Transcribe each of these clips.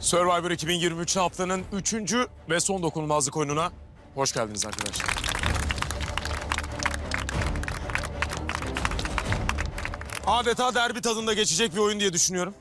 Survivor 2023 haftanın 3. ve son dokunulmazlık oyununa hoş geldiniz arkadaşlar. Adeta derbi tadında geçecek bir oyun diye düşünüyorum.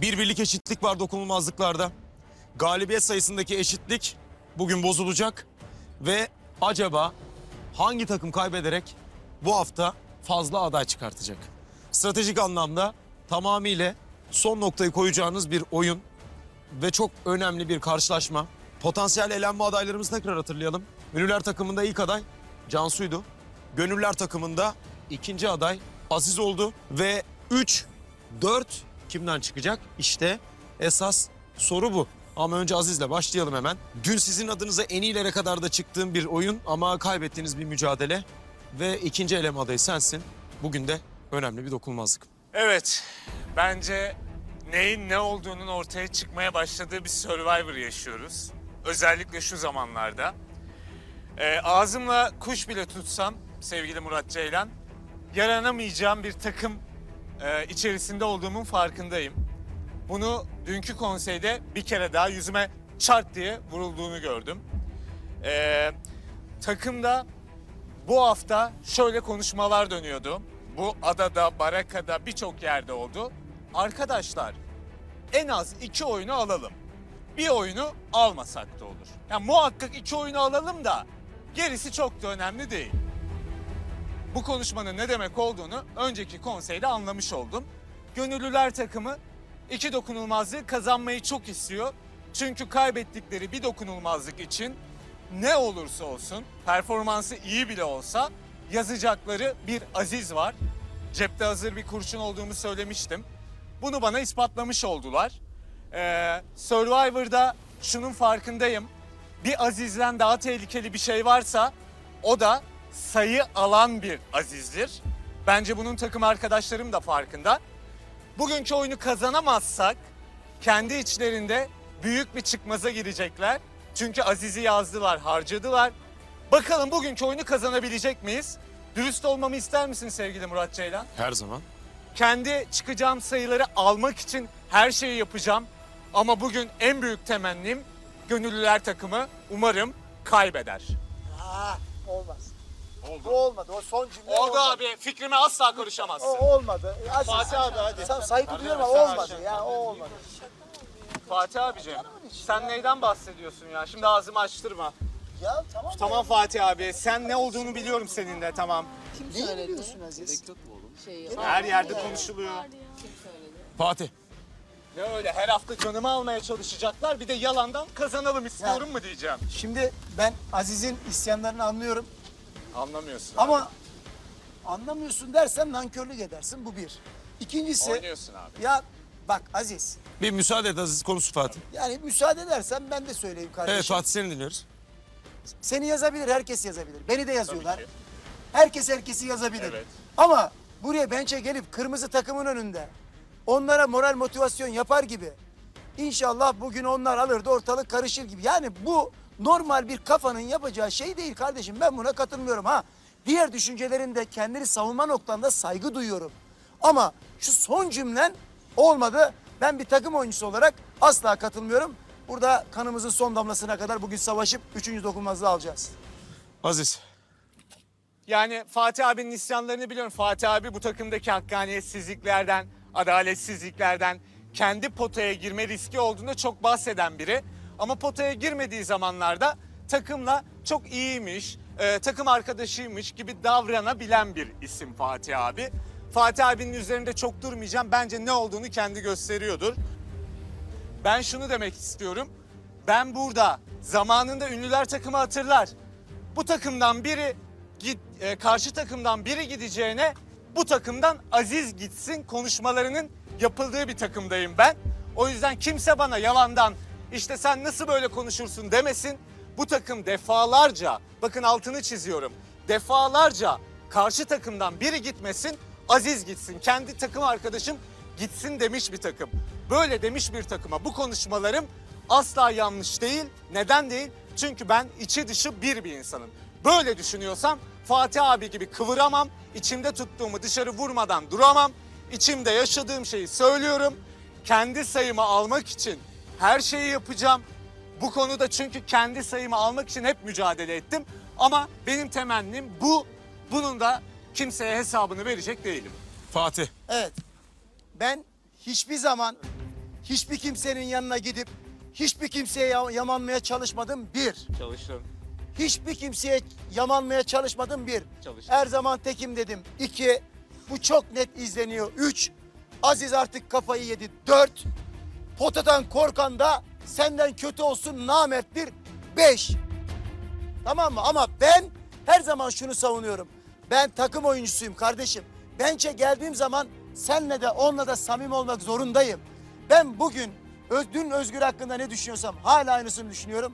Bir birlik eşitlik var dokunulmazlıklarda. Galibiyet sayısındaki eşitlik bugün bozulacak. Ve acaba hangi takım kaybederek bu hafta fazla aday çıkartacak? Stratejik anlamda tamamıyla son noktayı koyacağınız bir oyun ve çok önemli bir karşılaşma. Potansiyel elenme adaylarımızı tekrar hatırlayalım. Ünlüler takımında ilk aday Cansu'ydu. Gönüller takımında ikinci aday Aziz oldu ve 3 4 kimden çıkacak? İşte esas soru bu. Ama önce Aziz'le başlayalım hemen. Dün sizin adınıza en iyilere kadar da çıktığım bir oyun ama kaybettiğiniz bir mücadele ve ikinci eleme adayı sensin. Bugün de önemli bir dokunulmazlık. Evet, bence neyin ne olduğunun ortaya çıkmaya başladığı bir Survivor yaşıyoruz. Özellikle şu zamanlarda. Ee, ağzımla kuş bile tutsam sevgili Murat Ceylan, yaranamayacağım bir takım e, içerisinde olduğumun farkındayım. Bunu dünkü konseyde bir kere daha yüzüme çart diye vurulduğunu gördüm. Ee, takımda bu hafta şöyle konuşmalar dönüyordu. Bu adada, barakada birçok yerde oldu. Arkadaşlar en az iki oyunu alalım. Bir oyunu almasak da olur. Yani muhakkak iki oyunu alalım da gerisi çok da önemli değil. Bu konuşmanın ne demek olduğunu önceki konseyde anlamış oldum. Gönüllüler takımı iki dokunulmazlığı kazanmayı çok istiyor. Çünkü kaybettikleri bir dokunulmazlık için ne olursa olsun, performansı iyi bile olsa yazacakları bir aziz var. Cepte hazır bir kurşun olduğumu söylemiştim. Bunu bana ispatlamış oldular. Ee, Survivor'da şunun farkındayım. Bir azizden daha tehlikeli bir şey varsa o da sayı alan bir azizdir. Bence bunun takım arkadaşlarım da farkında. Bugünkü oyunu kazanamazsak kendi içlerinde büyük bir çıkmaza girecekler. Çünkü Aziz'i yazdılar, harcadılar. Bakalım bugünkü oyunu kazanabilecek miyiz? Dürüst olmamı ister misin sevgili Murat Ceylan? Her zaman. Kendi çıkacağım sayıları almak için her şeyi yapacağım. Ama bugün en büyük temennim gönüllüler takımı umarım kaybeder. Aa, olmaz. Oldu. Bu olmadı. O son cümle Oldu olmadı. abi fikrime asla karışamazsın. O olmadı. Aziz, Fatih abi, hadi. Sa- saygı duyuyorum ama sen olmadı. aşağı. Ya o olmadı. Fatih abicim sen neyden bahsediyorsun ya? Şimdi ağzımı açtırma. Ya tamam. Tamam Fatih abi sen ne olduğunu biliyorum senin de tamam. Neyi biliyorsun Aziz? Her yerde konuşuluyor. Fatih. Ne öyle her hafta canımı almaya çalışacaklar bir de yalandan kazanalım istiyorum mu diyeceğim. Şimdi ben Aziz'in isyanlarını anlıyorum. Anlamıyorsun. abi. Ama anlamıyorsun dersen nankörlük edersin. Bu bir. İkincisi Oynuyorsun abi. ya bak Aziz Bir müsaade et Aziz konusu Fatih. yani müsaade edersen ben de söyleyeyim kardeşim. Evet Fatih seni dinliyoruz. Seni yazabilir, herkes yazabilir. Beni de yazıyorlar. Ki. Herkes herkesi yazabilir. Evet. Ama buraya bençe gelip kırmızı takımın önünde onlara moral motivasyon yapar gibi inşallah bugün onlar alır da ortalık karışır gibi. Yani bu normal bir kafanın yapacağı şey değil kardeşim. Ben buna katılmıyorum ha. Diğer düşüncelerinde kendini savunma noktanda saygı duyuyorum. Ama şu son cümlen olmadı. Ben bir takım oyuncusu olarak asla katılmıyorum. Burada kanımızın son damlasına kadar bugün savaşıp üçüncü dokunmazlığı alacağız. Aziz. Yani Fatih abinin isyanlarını biliyorum. Fatih abi bu takımdaki hakkaniyetsizliklerden, adaletsizliklerden, kendi potaya girme riski olduğunda çok bahseden biri. Ama potaya girmediği zamanlarda takımla çok iyiymiş, e, takım arkadaşıymış gibi davranabilen bir isim Fatih abi. Fatih abinin üzerinde çok durmayacağım. Bence ne olduğunu kendi gösteriyordur. Ben şunu demek istiyorum. Ben burada zamanında ünlüler takımı hatırlar. Bu takımdan biri git e, karşı takımdan biri gideceğine bu takımdan Aziz gitsin konuşmalarının yapıldığı bir takımdayım ben. O yüzden kimse bana yalandan işte sen nasıl böyle konuşursun demesin. Bu takım defalarca bakın altını çiziyorum. Defalarca karşı takımdan biri gitmesin Aziz gitsin. Kendi takım arkadaşım gitsin demiş bir takım. Böyle demiş bir takıma bu konuşmalarım asla yanlış değil. Neden değil? Çünkü ben içi dışı bir bir insanım. Böyle düşünüyorsam Fatih abi gibi kıvıramam. İçimde tuttuğumu dışarı vurmadan duramam. İçimde yaşadığım şeyi söylüyorum. Kendi sayımı almak için Her şeyi yapacağım. Bu konuda çünkü kendi sayımı almak için hep mücadele ettim. Ama benim temennim bu. Bunun da kimseye hesabını verecek değilim. Fatih. Evet. Ben hiçbir zaman hiçbir kimsenin yanına gidip hiçbir kimseye ya- yamanmaya çalışmadım bir. Çalıştım. Hiçbir kimseye yamanmaya çalışmadım bir. Çalıştım. Her zaman tekim dedim. İki. Bu çok net izleniyor. Üç. Aziz artık kafayı yedi. Dört. Potadan korkan da senden kötü olsun namerttir. Beş. Tamam mı? Ama ben her zaman şunu savunuyorum. Ben takım oyuncusuyum kardeşim. Bençe geldiğim zaman senle de onunla da samimi olmak zorundayım. Ben bugün dün Özgür hakkında ne düşünüyorsam hala aynısını düşünüyorum.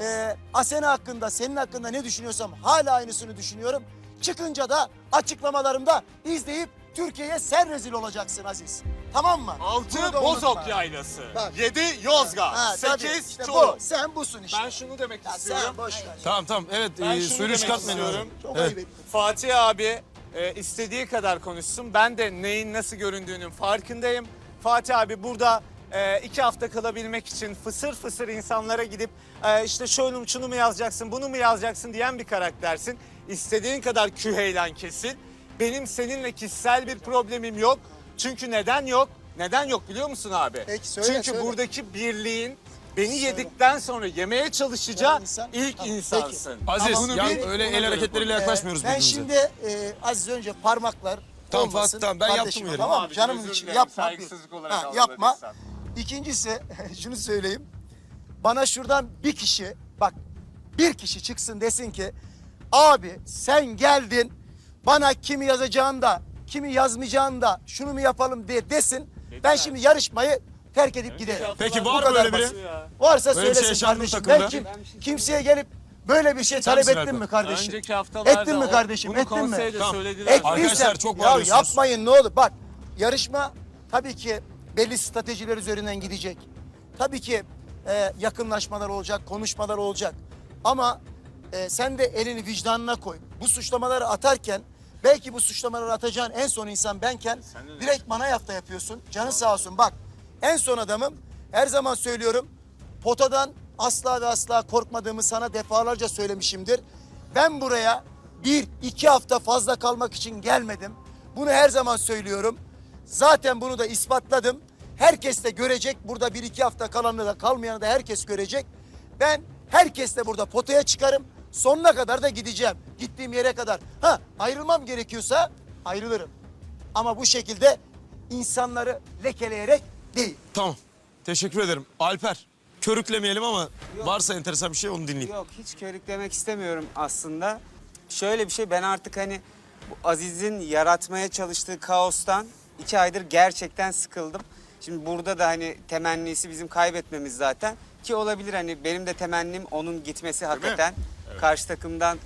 Ee, Asena hakkında, senin hakkında ne düşünüyorsam hala aynısını düşünüyorum. Çıkınca da açıklamalarımda izleyip Türkiye'ye sen rezil olacaksın Aziz. Tamam mı? Bunu Altı da Bozok unutma. Yaylası. Bak. Yedi Yozgat. Ha, tabii. Sekiz İşte Çorum. bu. Sen busun işte. Ben şunu demek Ya istiyorum. sen boş ver. Tamam tamam evet Ben e, şunu demek çıkartmayın. istiyorum. Çok Evet. ayıp ettin. Fatih abi e, istediği kadar konuşsun. Ben de neyin nasıl göründüğünün farkındayım. Fatih abi burada e, iki hafta kalabilmek için fısır fısır insanlara gidip e, işte şunu, şunu mu yazacaksın, bunu mu yazacaksın diyen bir karaktersin. İstediğin kadar küheylen kesil. Benim seninle kişisel bir problemim yok. Çünkü neden yok? Neden yok biliyor musun abi? Peki, söyle, Çünkü söyle. buradaki birliğin beni yedikten sonra yemeye çalışacağı insan- ilk Tamam, insansın. Aziz Ama bunu ya bil, öyle el hareketleriyle konuş. yaklaşmıyoruz Ee, ben birbirimize. şimdi e, Aziz önce parmaklar Tamam, olmasın. Fatih, tamam, ben yaptım Kardeşim, uyarıyı. Tamam Tamam abi, özür için dilerim, yapma. saygısızlık olarak Ha, yapma. algıladıysam. İkincisi şunu söyleyeyim. Bana şuradan bir kişi bak bir kişi çıksın desin ki abi sen geldin bana kimi yazacağını da kimi yazmayacağını da şunu mu yapalım diye desin. Ben şimdi yarışmayı terk edip giderim. Peki Bu var mı kadar öyle biri? Varsa Böyle bir şey söylesin yaşandı mı kardeşim. takımda? Ben kim, kimseye gelip böyle bir şey Sen talep misin ettin Erkan? mi kardeşim? Önceki haftalarda Ettin mi o- kardeşim? bunu Ettin mi? konseyde Tamam. söylediler. Ettiysen- Arkadaşlar çok ya bağırıyorsunuz. yapmayın ne olur. Bak yarışma tabii ki belli stratejiler üzerinden gidecek. Tabii ki e, yakınlaşmalar olacak, konuşmalar olacak. Ama e, sen de elini vicdanına koy. Bu suçlamaları atarken belki bu suçlamaları atacağın en son insan benken direkt bana yapta yapıyorsun. Canın sağ olsun. Bak en son adamım. Her zaman söylüyorum. Potadan asla ve asla korkmadığımı sana defalarca söylemişimdir. Ben buraya bir, iki hafta fazla kalmak için gelmedim. Bunu her zaman söylüyorum. Zaten bunu da ispatladım. Herkes de görecek. Burada bir iki hafta kalanı da kalmayanı da herkes görecek. Ben herkesle burada potaya çıkarım. Sonuna kadar da gideceğim. Gittiğim yere kadar. Ha ayrılmam gerekiyorsa ayrılırım. Ama bu şekilde insanları lekeleyerek değil. Tamam. Teşekkür ederim. Alper. Körüklemeyelim ama varsa enteresan bir şey onu dinleyeyim. Yok hiç körüklemek istemiyorum aslında. Şöyle bir şey ben artık hani bu Aziz'in yaratmaya çalıştığı kaostan iki aydır gerçekten sıkıldım. Şimdi burada da hani temennisi bizim kaybetmemiz zaten. Ki olabilir hani benim de temennim onun gitmesi hakikaten. Karşı takımdan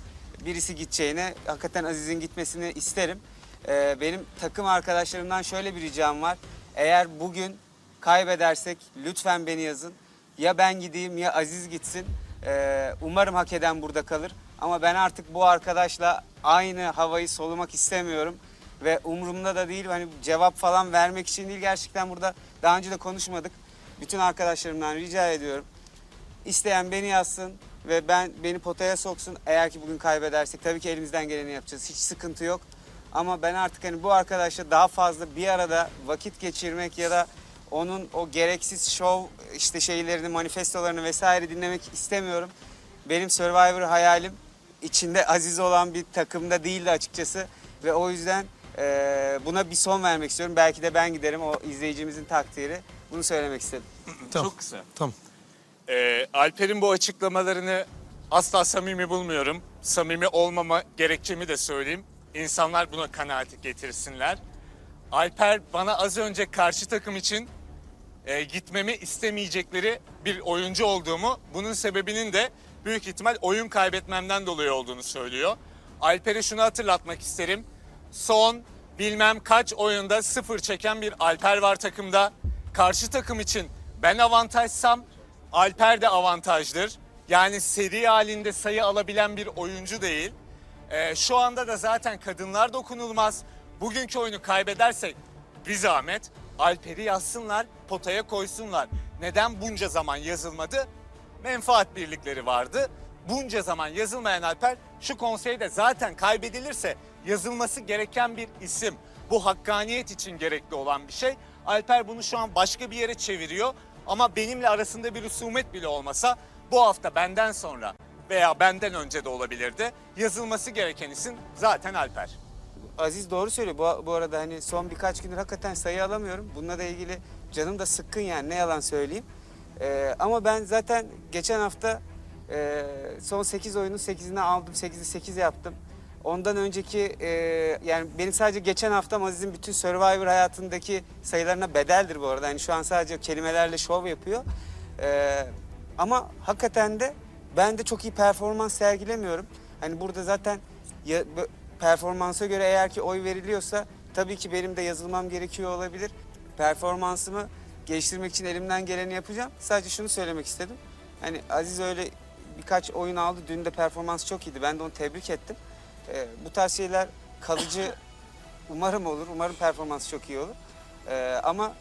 birisi gideceğine hakikaten Aziz'in gitmesini isterim. Ee, benim takım arkadaşlarımdan şöyle bir ricam var. Eğer bugün kaybedersek lütfen beni yazın. Ya ben gideyim ya Aziz gitsin. Ee, umarım hak eden burada kalır. Ama ben artık bu arkadaşla aynı havayı solumak istemiyorum. Ve umurumda da değil hani cevap falan vermek için değil gerçekten burada daha önce de konuşmadık. Bütün arkadaşlarımdan rica ediyorum. İsteyen beni yazsın ve ben beni potaya soksun. Eğer ki bugün kaybedersek tabii ki elimizden geleni yapacağız. Hiç sıkıntı yok. Ama ben artık hani bu arkadaşla daha fazla bir arada vakit geçirmek ya da onun o gereksiz şov işte şeylerini, manifestolarını vesaire dinlemek istemiyorum. Benim Survivor hayalim içinde Aziz olan bir takımda değildi açıkçası. Ve o yüzden eee, buna bir son vermek istiyorum. Belki de ben giderim o izleyicimizin takdiri. Bunu söylemek istedim. Tamam. Çok kısa. Tamam. Ee, Alper'in bu açıklamalarını asla samimi bulmuyorum. Samimi olmama gerekçemi de söyleyeyim. İnsanlar buna kanaat getirsinler. Alper bana az önce karşı takım için e, gitmemi istemeyecekleri bir oyuncu olduğumu, bunun sebebinin de büyük ihtimal oyun kaybetmemden dolayı olduğunu söylüyor. Alper'e şunu hatırlatmak isterim. Son bilmem kaç oyunda sıfır çeken bir Alper var takımda. Karşı takım için ben avantajsam Alper de avantajdır. Yani seri halinde sayı alabilen bir oyuncu değil. Ee, şu anda da zaten kadınlar dokunulmaz. Bugünkü oyunu kaybedersek bir zahmet. Alper'i yazsınlar, potaya koysunlar. Neden bunca zaman yazılmadı? Menfaat birlikleri vardı. Bunca zaman yazılmayan Alper şu konseyde zaten kaybedilirse yazılması gereken bir isim. Bu hakkaniyet için gerekli olan bir şey. Alper bunu şu an başka bir yere çeviriyor ama benimle arasında bir husumet bile olmasa bu hafta benden sonra veya benden önce de olabilirdi. Yazılması gereken isim zaten Alper. Aziz doğru söylüyor. Bu, bu arada hani son birkaç gündür hakikaten sayı alamıyorum. Bununla da ilgili canım da sıkkın yani ne yalan söyleyeyim. Ee, ama ben zaten geçen hafta e, son 8 oyunun 8'ini aldım. 8'i 8 yaptım. Ondan önceki e, yani benim sadece geçen haftam Aziz'in bütün Survivor hayatındaki sayılarına bedeldir bu arada. Yani şu an sadece kelimelerle şov yapıyor. Ee, ama hakikaten de ben de çok iyi performans sergilemiyorum. Hani burada zaten ya, performansa göre eğer ki oy veriliyorsa tabii ki benim de yazılmam gerekiyor olabilir. Performansımı geliştirmek için elimden geleni yapacağım. Sadece şunu söylemek istedim. Hani Aziz öyle birkaç oyun aldı. Dün de performans çok iyiydi. Ben de onu tebrik ettim. Ee, bu tarz şeyler kalıcı umarım olur. Umarım performans çok iyi olur. Ee, ama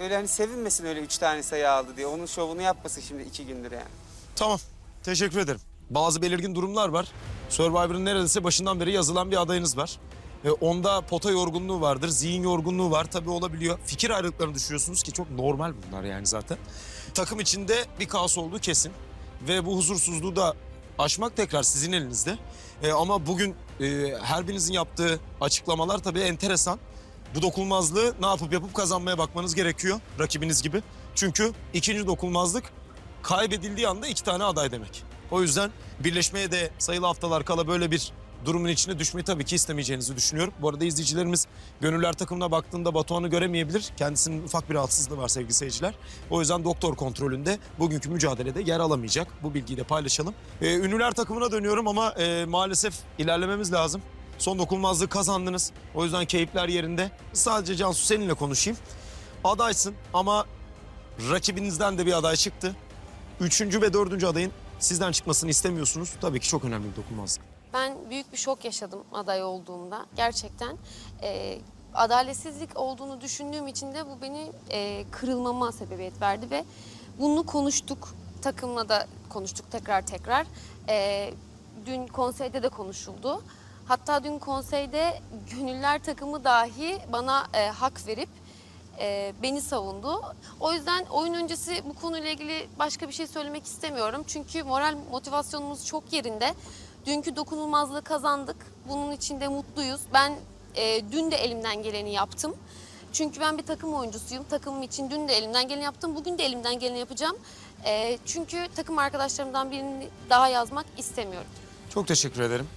öyle hani sevinmesin öyle üç tane sayı aldı diye. Onun şovunu yapmasın şimdi iki gündür yani. Tamam. Teşekkür ederim. Bazı belirgin durumlar var. Survivor'ın neredeyse başından beri yazılan bir adayınız var. E, onda pota yorgunluğu vardır, zihin yorgunluğu var. Tabii olabiliyor. Fikir ayrılıklarını düşüyorsunuz ki çok normal bunlar yani zaten. Takım içinde bir kaos olduğu kesin. Ve bu huzursuzluğu da aşmak tekrar sizin elinizde. E, ama bugün e, her birinizin yaptığı açıklamalar tabii enteresan. Bu dokunulmazlığı ne yapıp yapıp kazanmaya bakmanız gerekiyor rakibiniz gibi. Çünkü ikinci dokunulmazlık kaybedildiği anda iki tane aday demek. O yüzden birleşmeye de sayılı haftalar kala böyle bir durumun içine düşmeyi tabii ki istemeyeceğinizi düşünüyorum. Bu arada izleyicilerimiz gönüller takımına baktığında Batuhan'ı göremeyebilir. Kendisinin ufak bir rahatsızlığı var sevgili seyirciler. O yüzden doktor kontrolünde bugünkü mücadelede yer alamayacak. Bu bilgiyi de paylaşalım. Ee, ünlüler takımına dönüyorum ama e, maalesef ilerlememiz lazım. Son dokunulmazlığı kazandınız. O yüzden keyifler yerinde. Sadece Cansu seninle konuşayım. Adaysın ama rakibinizden de bir aday çıktı. Üçüncü ve dördüncü adayın sizden çıkmasını istemiyorsunuz. Tabii ki çok önemli bir dokunulmazlık. Ben büyük bir şok yaşadım aday olduğumda. Gerçekten e, adaletsizlik olduğunu düşündüğüm için de bu beni e, kırılmama sebebiyet verdi ve bunu konuştuk. Takımla da konuştuk tekrar tekrar. E, dün konseyde de konuşuldu. Hatta dün konseyde gönüller takımı dahi bana e, hak verip e, beni savundu. O yüzden oyun öncesi bu konuyla ilgili başka bir şey söylemek istemiyorum. Çünkü moral motivasyonumuz çok yerinde. Dünkü dokunulmazlığı kazandık. Bunun için de mutluyuz. Ben e, dün de elimden geleni yaptım. Çünkü ben bir takım oyuncusuyum. Takımım için dün de elimden geleni yaptım. Bugün de elimden geleni yapacağım. E, çünkü takım arkadaşlarımdan birini daha yazmak istemiyorum. Çok teşekkür ederim.